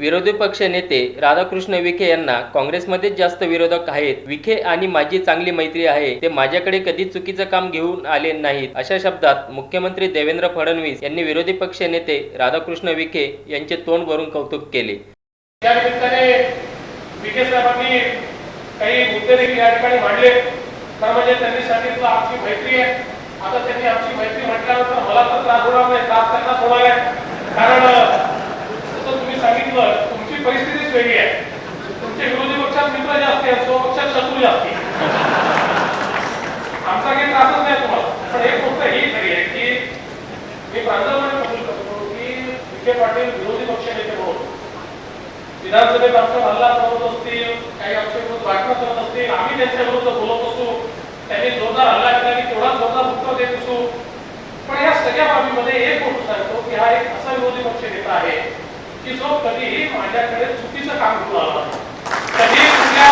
विरोधी पक्ष नेते राधाकृष्ण विखे यांना काँग्रेसमध्येच जास्त विरोधक आहेत. विखे आणि माझी चांगली मैत्री आहे. ते माझ्याकडे कधी चुकीचं काम घेऊन आले नाहीत. अशा शब्दात मुख्यमंत्री देवेंद्र फडणवीस यांनी विरोधी पक्ष नेते राधाकृष्ण विखे यांचे तोंड भरून कौतुक केले. या निमित्ताने विखे साहेबांनी काही मुद्दे देखील या ठिकाणी मांडले. तर म्हणजे त्यांनी सांगितलं आमची मैत्री आहे. आता त्यांनी आमची मैत्री म्हटल्यानंतर मला तर त्रास होणार नाही. त्रास त्यांना होणार आहे. कारण सांगितलं तुमची परिस्थितीच वेगळी आहे. तुमचे विरोधी पक्षात मित्र जास्ती आहेत स्वपक्षात शत्रू जास्ती आमचा काही त्रासच नाही तुम्हाला. पण एक गोष्ट ही खरी आहे की मी प्रांजळपणे कबूल शकतो की विखे पाटील विरोधी पक्ष नेते म्हणून. विधानसभेत आमचा हल्ला करत असतील काही आमच्या विरुद्ध बातम्या करत असतील आम्ही त्यांच्या विरुद्ध बोलत असू त्यांनी जोरदार हल्ला केला की तेवढा जोरदार उत्तर देत असू. पण या सगळ्या बाबीमध्ये एक गोष्ट सांगतो की हा एक असा विरोधी पक्ष नेता आहे की जो कधीही माझ्याकडे चुकीचं काम घेऊन आला कधी कुठल्या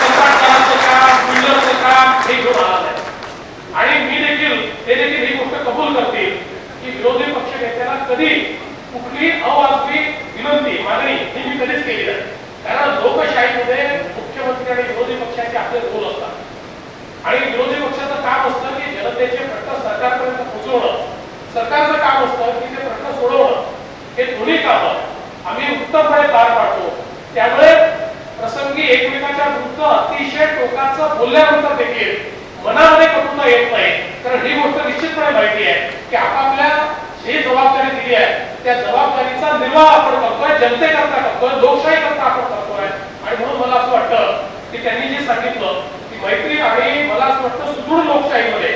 कंत्राटदाराचं काम बिल्डरचं काम हे घेऊन आला नाही आणि मी देखील ते देखील ही गोष्ट कबूल करतील की विरोधी पक्ष नेत्याला कधी कुठली अवाजवी विनंती मागणी ही मी कधीच केली नाही कारण लोकशाहीमध्ये मुख्यमंत्री आणि विरोधी पक्षाचे आपले रोल असतात आणि विरोधी पक्षाचं काम असतं की जनतेचे प्रश्न सरकारपर्यंत पोहोचवणं सरकारचं काम असतं की ते प्रश्न सोडवणं हे दोन्ही कामं आम्ही उत्तमपणे पार पाडतो त्यामुळे प्रसंगी एकमेकाच्या विरुद्ध अतिशय टोकाचं बोलल्यानंतर देखील मनामध्ये कटुता येत नाही. कारण ही गोष्ट निश्चितपणे माहिती आहे की आपापल्या जी जबाबदारी दिली आहे त्या जबाबदारीचा निर्वाह आपण करतोय जनतेकरता करतोय लोकशाही करता आपण करतोय. आणि म्हणून मला असं वाटतं की त्यांनी जे सांगितलं की मैत्री आणि मला असं वाटतं सुदृढ लोकशाहीमध्ये.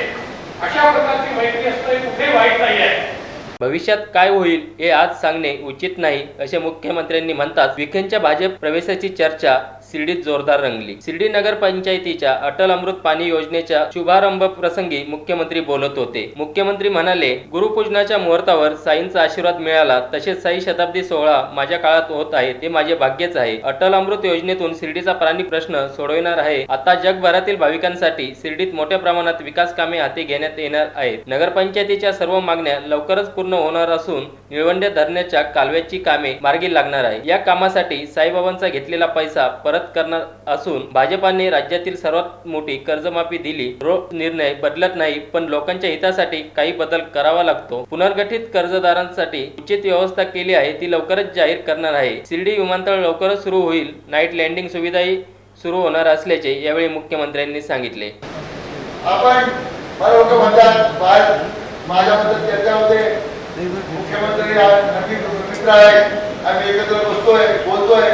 अशा प्रकारची मैत्री असणं कुठे वाईट नाही आहे. भविष्यात काय होईल हे आज सांगणे उचित नाही असे मुख्यमंत्र्यांनी म्हणतात. विखेंच्या भाजप प्रवेशाची चर्चा शिर्डीत जोरदार रंगली. शिर्डी नगरपंचायतीच्या अटल अमृत पाणी योजनेच्या शुभारंभ प्रसंगी मुख्यमंत्री बोलत होते. मुख्यमंत्री म्हणाले गुरुपूजनाच्या मुहूर्तावर साईंचा आशीर्वाद मिळाला तसेच साई शताब्दी सोहळा माझ्या काळात होत आहे ते माझे भाग्यच आहे. अटल अमृत योजनेतून शिर्डीचा प्राणी प्रश्न सोडविणार आहे. आता जगभरातील भाविकांसाठी शिर्डीत मोठ्या प्रमाणात विकास कामे हाती घेण्यात येणार आहेत. नगरपंचायतीच्या सर्व मागण्या लवकरच पूर्ण होणार असून निळवंडे धरणाच्या कालव्याची कामे मार्गी लागणार आहे या कामासाठी साईबाबांचा घेतलेला पैसा परत करणार असून भाजपाने राज्यातील सर्वात मोठी कर्जमाफी दिली. रोख निर्णय बदलत नाही पण लोकांच्या हितासाठी काही बदल करावा लागतो. पुनर्गठित कर्जदारांसाठी उचित व्यवस्था केली आहे ती लवकरच जाहीर करणार आहे. शिर्डी विमानतळ लवकरच सुरू होईल. नाईट लँडिंग सुविधाही सुरू होणार असल्याचे यावेळी मुख्यमंत्र्यांनी सांगितले. आपण लोक म्हणतात मुख्यमंत्री नक्की मित्र आहेत. आम्ही एकत्र बसतोय बोलतोय.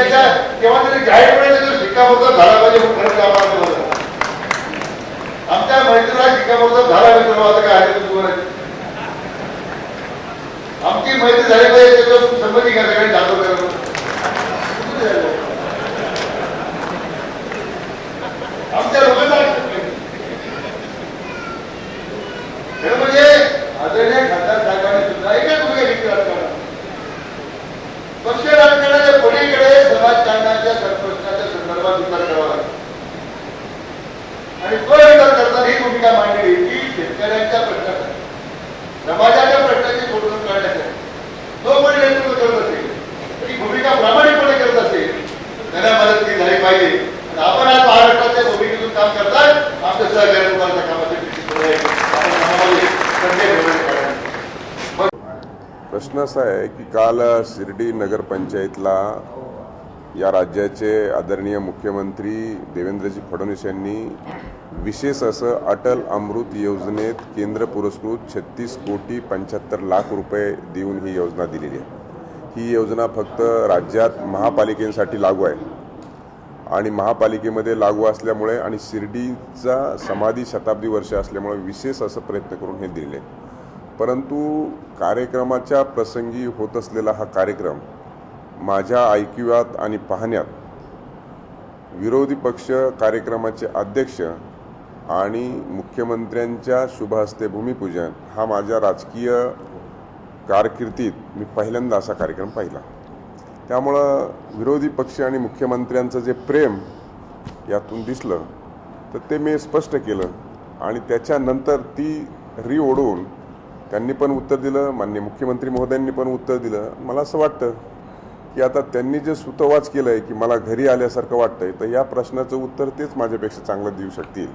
त्याच्या तेव्हा याच्यात तरी जाहीरपणे जो शिक्कामोर्तब झाला पाहिजे म्हणून खरंच आम्हाला होतं. आमच्या मैत्रीला शिक्कामोर्तब झाला मित्र आता काय आहे तुमच्यावर आमची मैत्री झाली पाहिजे त्याच्यावर संमती घ्या सगळ्यांनी जातो आमच्या लोकांना खरं म्हणजे आदरणीय खासदार साहेबांनी सुद्धा एकच भूमिका घेतली राजकारणात पक्ष राजकारणाच्या पलीकडे समाजकारणाच्या प्रश्नाच्या विचार करावा लागतो आणि तो विचार करताना ही भूमिका मांडली? की शेतकऱ्यांच्या प्रश्नासाठी समाजाच्या प्रश्नाची सोडवणूक करण्यासाठी तो कोणी नेतृत्व करत असेल ही भूमिका प्रामाणिकपणे करत असेल त्यांना मदत ती झाली पाहिजे. आपण आज महाराष्ट्राच्या भूमिकेतून काम करताय आमच्या सहकार्य तुम्हाला त्या प्रश्न असा आहे की काल शिर्डी नगरपंचायतला या राज्याचे आदरणीय मुख्यमंत्री देवेंद्रजी फडणवीस यांनी विशेष असं अटल अमृत योजनेत केंद्र पुरस्कृत छत्तीस कोटी पंच्याहत्तर लाख रुपये देऊन ही योजना दिलेली आहे. ही योजना फक्त राज्यात महापालिकेसाठी लागू आहे. आणि महापालिकेमध्ये लागू असल्यामुळे आणि शिर्डीचा समाधी शताब्दी वर्ष असल्यामुळे विशेष असं प्रयत्न करून हे दिले परंतु कार्यक्रमाच्या प्रसंगी होत असलेला हा कार्यक्रम माझ्या ऐकिवात आणि पाहण्यात विरोधी पक्ष कार्यक्रमाचे अध्यक्ष आणि मुख्यमंत्र्यांच्या शुभहस्ते भूमिपूजन हा माझ्या राजकीय कारकिर्दीत मी पहिल्यांदा असा कार्यक्रम पाहिला. त्यामुळं विरोधी पक्ष आणि मुख्यमंत्र्यांचं जे प्रेम यातून दिसलं तर ते मी स्पष्ट केलं आणि त्याच्यानंतर ती री ओढून त्यांनी पण उत्तर दिलं माननीय मुख्यमंत्री महोदयांनी पण उत्तर दिलं. मला असं वाटतं की आता त्यांनी जे सुतवाच केलं आहे की मला घरी आल्यासारखं वाटतंय तर या प्रश्नाचं उत्तर तेच माझ्यापेक्षा चांगलं देऊ शकतील.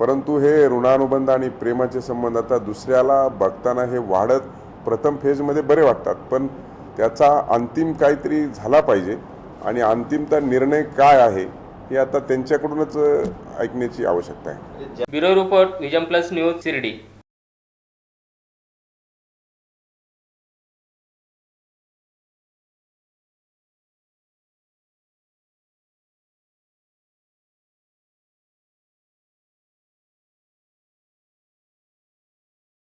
परंतु हे ऋणानुबंध आणि प्रेमाचे संबंध आता दुसऱ्याला बघताना हे वाढत प्रथम फेजमध्ये बरे वाटतात. पण त्याचा अंतिम काहीतरी झाला पाहिजे आणि अंतिमता निर्णय काय आहे हे आता त्यांच्याकडूनच ऐकण्याची आवश्यकता आहे. Bureau report Vision Plus News Shirdi.